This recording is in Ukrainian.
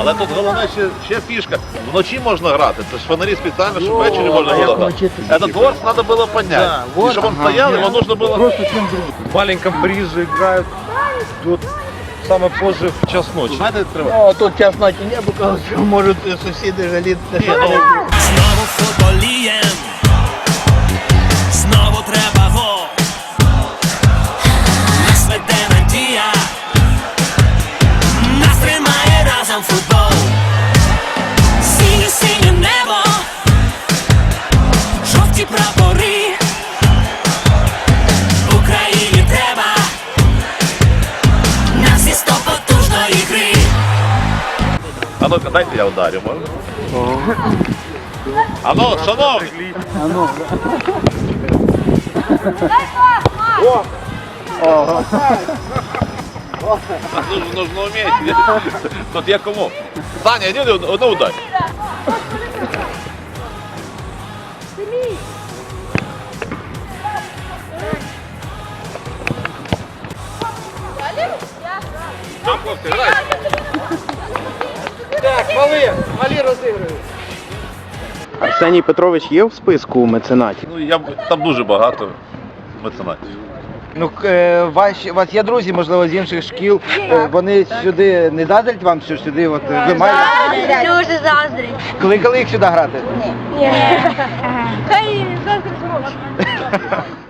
Але тут головне ще, ще фішка. Вночі можна грати. Це ж фонарі спеціально, щоб ввечері можна було грати. Этот ворс треба було понять. Да, І щоб он ага. стоял, его нужно было... Просто всем друг. В маленьком Париже играют Тут самое позже в час ночи. Знаєте, треба. О, тут час ночі не було, що можуть сусіди жаліти. Знову футболієм, А ну-ка, дайте я ударю, можна? А ну, шановні, нужно, нужно уметь. Тут я кому? Саня, иди одну ударь. Все, хлопці, грайте. Мали, малі розігрують. Арсеній Петрович є в списку меценатів? Ну, я, там дуже багато меценатів. Ну, е, ваші, у вас є друзі, можливо, з інших шкіл. Е, вони сюди не дадуть вам що сюди? От, ви маєте... Дуже заздрить. Коли їх сюди грати? Ні. Хай завтра зможеш.